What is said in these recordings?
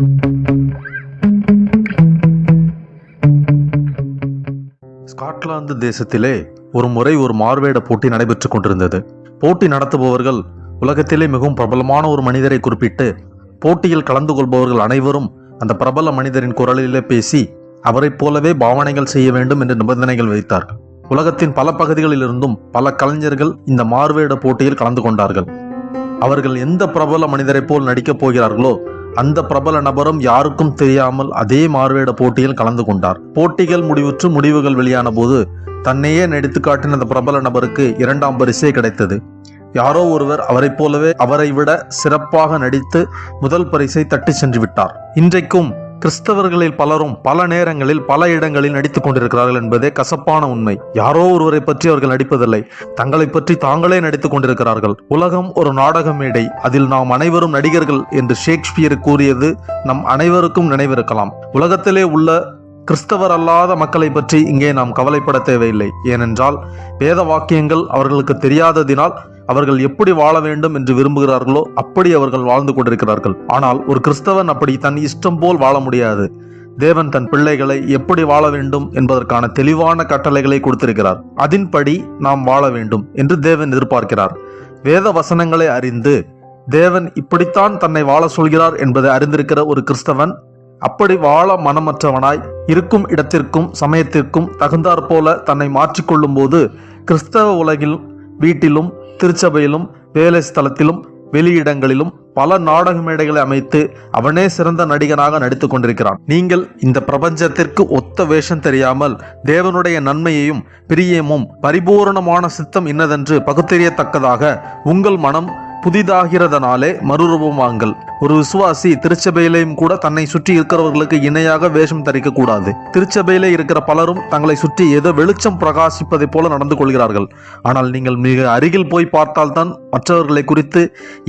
Scotland தேசத்திலே ஒரு முறை ஒரு மார்வேட போட்டி நடைபெற்றுக் கொண்டிருந்தது. போட்டி நடத்துபவர்கள் உலகத்திலே மிகவும் பிரபலமான ஒரு மனிதரை குறிப்பிட்டு போட்டியில் கலந்து கொள்பவர்கள் அனைவரும் அந்த பிரபல மனிதரின் குரலிலே பேசி அவரைப் போலவே பாவனைகள் செய்ய வேண்டும் என்று நிபந்தனைகள் வைத்தார்கள். உலகத்தின் பல பகுதிகளிலிருந்தும் பல கலைஞர்கள் இந்த மார்வேட போட்டியில் கலந்து கொண்டார்கள். அவர்கள் எந்த பிரபல மனிதரைப் போல் நடிக்கப் போகிறார்களோ அந்த பிரபல நபரும் யாருக்கும் தெரியாமல் அதே மார்வேட போட்டியில் கலந்து கொண்டார். போட்டிகள் முடிவுற்று முடிவுகள் வெளியான போது தன்னையே நடித்து காட்டின அந்த பிரபல நபருக்கு இரண்டாம் பரிசே கிடைத்தது. யாரோ ஒருவர் அவரைப் போலவே அவரை விட சிறப்பாக நடித்து முதல் பரிசை தட்டி சென்று விட்டார் இன்றைக்கும் கிறிஸ்தவர்களில் பலரும் பல நேரங்களில் பல இடங்களில் நடித்துக் கொண்டிருக்கிறார்கள் என்பதே கசப்பான உண்மை. யாரோ ஒருவரை பற்றி அவர்கள் நடிப்பதில்லை. தங்களை பற்றி தாங்களே நடித்துக் கொண்டிருக்கிறார்கள். உலகம் ஒரு நாடக மேடை. அதில் நாம் அனைவரும் நடிகர்கள் என்று ஷேக்ஸ்பியர் கூறியது நம் அனைவருக்கும் நினைவிருக்கலாம். உலகத்திலே உள்ள கிறிஸ்தவர் அல்லாத மக்களை பற்றி இங்கே நாம் கவலைப்பட தேவையில்லை. ஏனென்றால் வேத வாக்கியங்கள் அவர்களுக்கு தெரியாததினால் அவர்கள் எப்படி வாழ வேண்டும் என்று விரும்புகிறார்களோ அப்படி அவர்கள் வாழ்ந்து கொண்டிருக்கிறார்கள். ஆனால் ஒரு கிறிஸ்தவன் அப்படி தன் இஷ்டம் போல் வாழ முடியாது. தேவன் தன் பிள்ளைகளை எப்படி வாழ வேண்டும் என்பதற்கான தெளிவான கட்டளைகளை கொடுத்திருக்கிறார். அதன்படி நாம் வாழ வேண்டும் என்று தேவன் எதிர்பார்க்கிறார். வேத வசனங்களை அறிந்து தேவன் இப்படித்தான் தன்னை வாழ சொல்கிறார் என்பதை அறிந்திருக்கிற ஒரு கிறிஸ்தவன் அப்படி வாழ மனமற்றவனாய் இருக்கும் இடத்திற்கும் சமயத்திற்கும் தகுந்தாற்போல தன்னை மாற்றிக்கொள்ளும் போது கிறிஸ்தவ உலகில் வீட்டிலும் திருச்சபையிலும் வேலை ஸ்தலத்திலும் வெளியிடங்களிலும் பல நாடக மேடைகளை அமைத்து அவனே சிறந்த நடிகனாக நடித்துக் கொண்டிருக்கிறான். நீங்கள் இந்த பிரபஞ்சத்திற்கு ஒத்த வேஷம் தெரியாமல் தேவனுடைய நன்மையையும் பிரியமும் பரிபூரணமான சித்தம் இன்னதென்று பகுத்தறியத்தக்கதாக உங்கள் மனம் புதிதாகிறதனாலே மறுரூபமாங்கள் ஒரு விசுவாசி திருச்சபையிலையும் கூட தன்னை சுற்றி இருக்கிறவர்களுக்கு இணையாக வேஷம் தரிக்க கூடாது. திருச்சபையிலே இருக்கிற பலரும் தங்களை சுற்றி ஏதோ வெளிச்சம் பிரகாசிப்பதை போல நடந்து கொள்கிறார்கள். ஆனால் நீங்கள் மிக அருகில் போய் பார்த்தால்தான் மற்றவர்களை குறித்து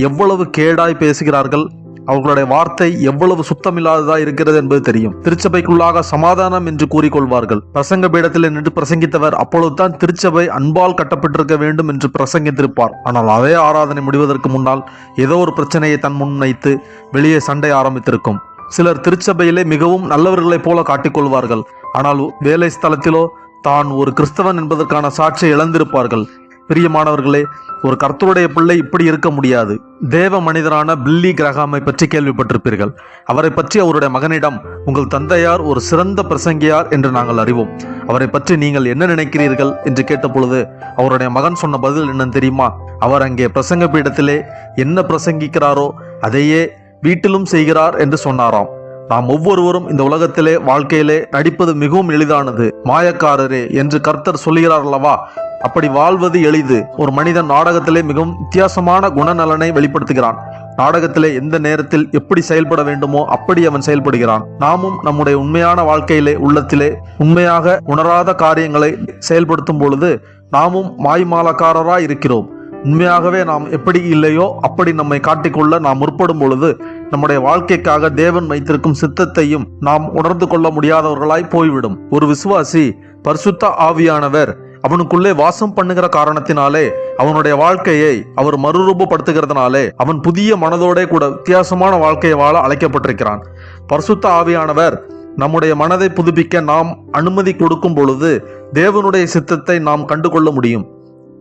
எவ்வளவு கேடாய் பேசுகிறார்கள் அவர்களுடைய வார்த்தை எவ்வளவு சுத்தமில்லாததா இருக்கிறது என்பது தெரியும். திருச்சபைக்குள்ளாக சமாதானம் என்று கூறிக்கொள்வார்கள். பிரசங்க பீடத்தில் நின்று பிரசங்கித்தவர் அப்பொழுதுதான் திருச்சபை அன்பால் கட்டப்பட்டிருக்க வேண்டும் என்று பிரசங்கித்திருப்பார். ஆனால் அதே ஆராதனை முடிவதற்கு முன்னால் ஏதோ ஒரு பிரச்சனையை தன் முன் வைத்து வெளியே சண்டை ஆரம்பித்திருக்கும். சிலர் திருச்சபையிலே மிகவும் நல்லவர்களைப் போல காட்டிக்கொள்வார்கள். ஆனால் வேலை ஸ்தலத்திலோ தான் ஒரு கிறிஸ்தவன் என்பதற்கான சாட்சியை இழந்திருப்பார்கள். பிரியமானவர்களே ஒரு கர்த்தருடைய பிள்ளை இப்படி இருக்க முடியாது. தேவ மனிதரான பில்லி கிரகாமை பற்றி கேள்விப்பட்டிருப்பீர்கள். அவரை பற்றி அவருடைய மகனிடம் உங்கள் தந்தையார் ஒரு சிறந்த பிரசங்கியார் என்று நாங்கள் அறிவோம். அவரை பற்றி நீங்கள் என்ன நினைக்கிறீர்கள்? என்று கேட்டபொழுது அவருடைய மகன் சொன்ன பதில் என்னன்னு தெரியுமா? அவர் அங்கே பிரசங்க பீடத்திலே என்ன பிரசங்கிக்கிறாரோ அதையே வீட்டிலும் செய்கிறார் என்று சொன்னாராம். நாம் ஒவ்வொருவரும் இந்த உலகத்திலே வாழ்க்கையிலே நடிப்பது மிகவும் எளிதானது. மாயக்காரரே என்று கர்த்தர் சொல்கிறார் அல்லவா? அப்படி வாழ்வது எளிது. ஒரு மனிதன் நாடகத்திலே மிகவும் வித்தியாசமான குணநலனை வெளிப்படுத்துகிறான். நாடகத்திலே எந்த நேரத்தில் எப்படி செயல்பட வேண்டுமோ அப்படி அவன் செயல்படுகிறான். நாமும் நம்முடைய உண்மையான வாழ்க்கையிலே உள்ளத்திலே உண்மையாக உணராத காரியங்களை செயல்படுத்தும் பொழுது நாமும் மாய்மாலக்காரராய் இருக்கிறோம். உண்மையாகவே நாம் எப்படி இல்லையோ அப்படி நம்மை காட்டிக்கொள்ள நாம் முற்படும் பொழுது நம்முடைய வாழ்க்கைக்காக தேவன் வைத்திருக்கும் சித்தத்தையும் நாம் உணர்ந்து கொள்ள முடியாதவர்களாய் போய்விடும். ஒரு விசுவாசி பரிசுத்த ஆவியானவர் அவனுக்குள்ளே வாசம் பண்ணுகிற காரணத்தினாலே அவனுடைய வாழ்க்கையை அவர் மறுரூபப்படுத்துகிறதுனாலே அவன் புதிய மனதோட கூட வித்தியாசமான வாழ்க்கையை வாழ அழைக்கப்பட்டிருக்கிறான். பரிசுத்த ஆவியானவர் நம்முடைய மனதை புதுப்பிக்க நாம் அனுமதி கொடுக்கும் பொழுது தேவனுடைய சித்தத்தை நாம் கண்டுகொள்ள முடியும்.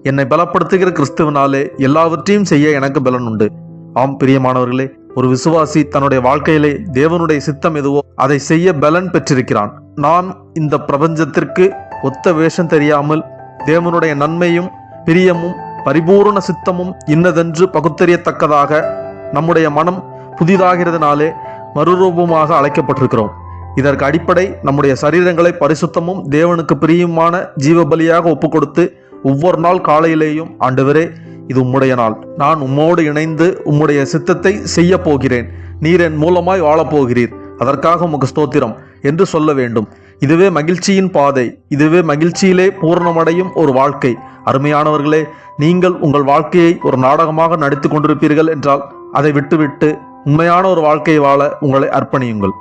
என்னை பலப்படுத்துகிற கிறிஸ்துவனாலே எல்லாவற்றையும் செய்ய எனக்கு பலன் உண்டு. ஆம் பிரியமானவர்களே ஒரு விசுவாசி தன்னுடைய வாழ்க்கையிலே தேவனுடைய சித்தம் எதுவோ அதை செய்ய பலன் பெற்றிருக்கிறான். நான் இந்த பிரபஞ்சத்திற்கு ஒத்த வேஷம் தெரியாமல் தேவனுடைய நன்மையும் பிரியமும் பரிபூரண சித்தமும் இன்னதென்று பகுத்தறியத்தக்கதாக நம்முடைய மனம் புதிதாகிறதுனாலே மறுரூபமாக அழைக்கப்பட்டிருக்கிறோம். இதற்கு அடிப்படை நம்முடைய சரீரங்களை பரிசுத்தமும் தேவனுக்கு பிரியுமான ஜீவபலியாக ஒப்பு ஒப்புக்கொடுத்து ஒவ்வொரு நாள் காலையிலேயும் ஆண்டவரே இது உம்முடைய நாள். நான் உம்மோடு இணைந்து உம்முடைய சித்தத்தை செய்ய போகிறேன் நீர் என் மூலமாய் வாழப்போகிறீர். அதற்காக உமக்கு ஸ்தோத்திரம். என்று சொல்ல வேண்டும். இதுவே மகிழ்ச்சியின் பாதை. இதுவே மகிழ்ச்சியிலே பூரணமடையும் ஒரு வாழ்க்கை. அருமையானவர்களே நீங்கள் உங்கள் வாழ்க்கையை ஒரு நாடகமாக நடித்து கொண்டிருப்பீர்கள் என்றால் அதை விட்டுவிட்டு உண்மையான ஒரு வாழ்க்கையை வாழ உங்களை அர்ப்பணியுங்கள்.